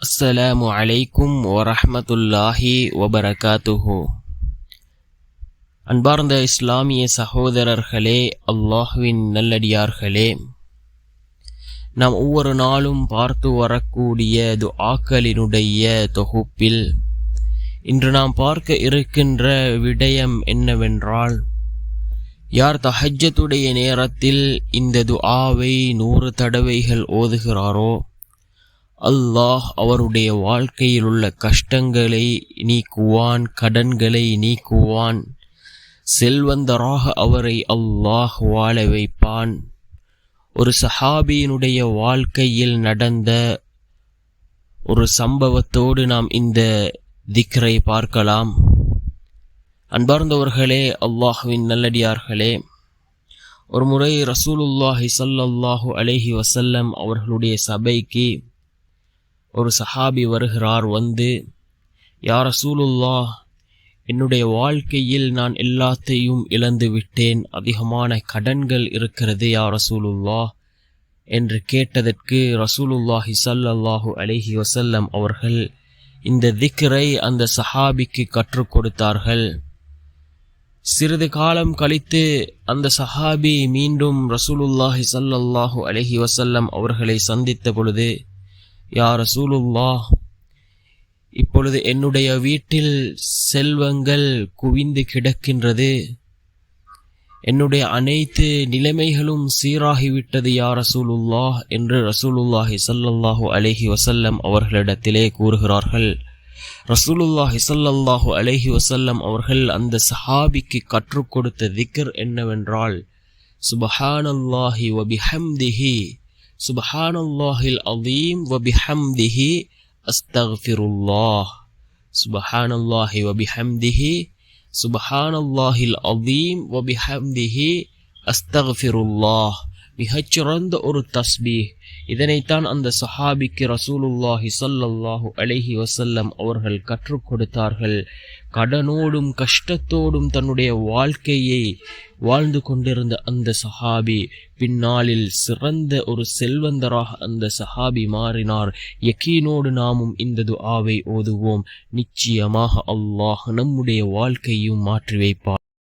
அஸ்ஸலாமு அலைக்கும் வரஹமத்துல்லாஹி வபரகாத்துஹு. அன்பார்ந்த இஸ்லாமிய சகோதரர்களே அல்லாஹுவின் நல்லடியார்களே நாம் ஒவ்வொரு நாளும் பார்த்து வரக்கூடிய துஆக்களினுடைய தொகுப்பில் இன்று நாம் பார்க்க இருக்கின்ற விடயம் என்னவென்றால் யார் தஹஜத்துடைய நேரத்தில் இந்த துஆவை நூறு தடவைகள் ஓதுகிறாரோ அல்லாஹ் அவருடைய வாழ்க்கையில் உள்ள கஷ்டங்களை நீக்குவான் கடன்களை நீக்குவான். செல்வந்தராக அவரை அல்லாஹ் வாழ வைப்பான். ஒரு சஹாபியினுடைய வாழ்க்கையில் நடந்த ஒரு சம்பவத்தோடு நாம் இந்த திக்ரை பார்க்கலாம். அன்பார்ந்தவர்களே அல்லாஹுவின் நல்லடியார்களே ஒரு முறை ரசூலுல்லாஹி சல்லல்லாஹு அலஹி வசல்லம் அவர்களுடைய சபைக்கு ஒரு சஹாபி வருகிறார் வந்து யார் ரசூலுல்லா என்னுடைய வாழ்க்கையில் நான் எல்லாத்தையும் இழந்து விட்டேன். அதிகமான கடன்கள் இருக்கிறது யா ரசூலுல்லா என்று கேட்டதற்கு ரசூலுல்லாஹி சல்லல்லாஹு அலிஹி வசல்லம் அவர்கள் இந்த திக்ரை அந்த சஹாபிக்கு கற்றுக் கொடுத்தார்கள். சிறிது காலம் கழித்து அந்த சஹாபி மீண்டும் ரசூலுல்லாஹி சல்லல்லாஹு அலஹி வசல்லம் அவர்களை சந்தித்த பொழுது யா ரசூலுல்லா இப்பொழுது என்னுடைய வீட்டில் செல்வங்கள் குவிந்து கிடக்கின்றது. என்னுடைய அனைத்து நிலைமைகளும் சீராகிவிட்டது யா ரசூலுல்லா என்று ரசூலுல்லாஹி சல்லல்லாஹு அலஹி வசல்லம் அவர்களிடத்திலே கூறுகிறார்கள். ரசூலுல்லாஹி சல்லல்லாஹு அலஹி வசல்லம் அவர்கள் அந்த சஹாபிக்கு கற்றுக் கொடுத்த திக்கர் என்னவென்றால் சுபஹானல்லாஹி வபிஹம்திஹி சுபஹானல்லாஹில் அதீம் வபிஹம்திஹி அஸ்தக்ஃபிருல்லாஹ் சுபஹானல்லாஹி வபிஹம்திஹி சுபஹானல்லாஹில் அதீம் வபிஹம்திஹி அஸ்தக்ஃபிருல்லாஹ் மிகச்சிறந்த ஒரு தஸ்பீஹ் இதனைத்தான் அந்த சஹாபிக்கு ரசூலுல்லாஹி சல்லல்லாஹு அலைஹி வசல்லம் அவர்கள் கற்றுக் கொடுத்தார்கள் கடனோடும் கஷ்டத்தோடும் தன்னுடைய வாழ்க்கையை வாழ்ந்து கொண்டிருந்த அந்த சஹாபி பின்னாளில் சிறந்த ஒரு செல்வந்தராக அந்த சஹாபி மாறினார். யக்கீனோடு நாமும் இந்த துஆவை ஓதுவோம். நிச்சயமாக அல்லாஹ் நம்முடைய வாழ்க்கையும் மாற்றி வைப்பார்